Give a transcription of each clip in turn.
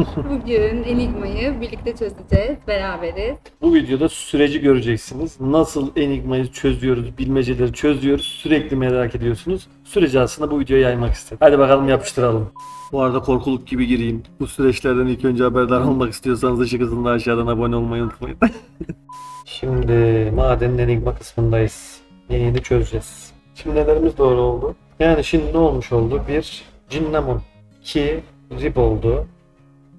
Bugün Enigma'yı birlikte çözeceğiz, beraberiz. Bu videoda süreci göreceksiniz. Nasıl enigmayı çözüyoruz, bilmeceleri çözüyoruz. Sürekli merak ediyorsunuz. Süreci aslında bu videoya yaymak istedim. Hadi bakalım yapıştıralım. Bu arada korkuluk gibi gireyim. Bu süreçlerden ilk önce haberdar olmak istiyorsanız ışık hızında aşağıdan abone olmayı unutmayın. Şimdi madenin enigma kısmındayız. Yeni yeni çözeceğiz. Şimdi nelerimiz doğru oldu? Yani şimdi ne olmuş oldu? Bir cinnamon. 2 rip oldu.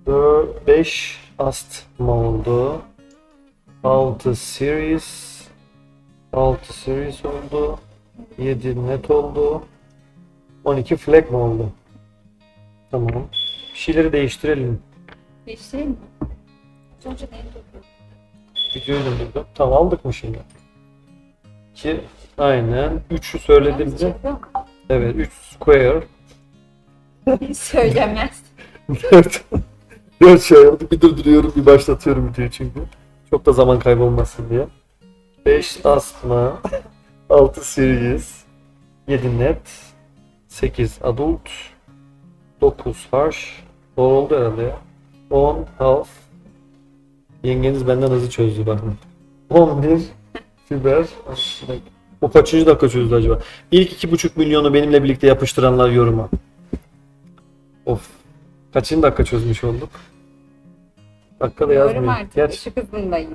4, 5 astma oldu. 6 series 6 series oldu. 7 net oldu. 12 flag mı oldu? Tamam. Bir şeyleri değiştirelim. Şey mi? Sonuçta neyi? Videoyu da buldum. Tamam aldık mı şimdi? 2 aynen. 3'ü söyledim? Evet 3 square. Hiç söylemez. 4 4 şey oldu. Bir durduruyorum bir başlatıyorum videoyu çünkü. Çok da zaman kaybolmasın diye. 5 astma. 6 series. 7 net. 8 adult. 9 harsh. Doğru oldu herhalde ya. 10 half. Yengeniz benden hızlı çözdü bakın. 11 fiber. Bu kaçıncı dakika çözdü acaba? İlk 2,5 milyonu benimle birlikte yapıştıranlar yoruma. Of. Kaçıncı dakika çözmüş olduk? Dakika da yazmıyor. Umarım artık Gerçi... ışık hızında yine.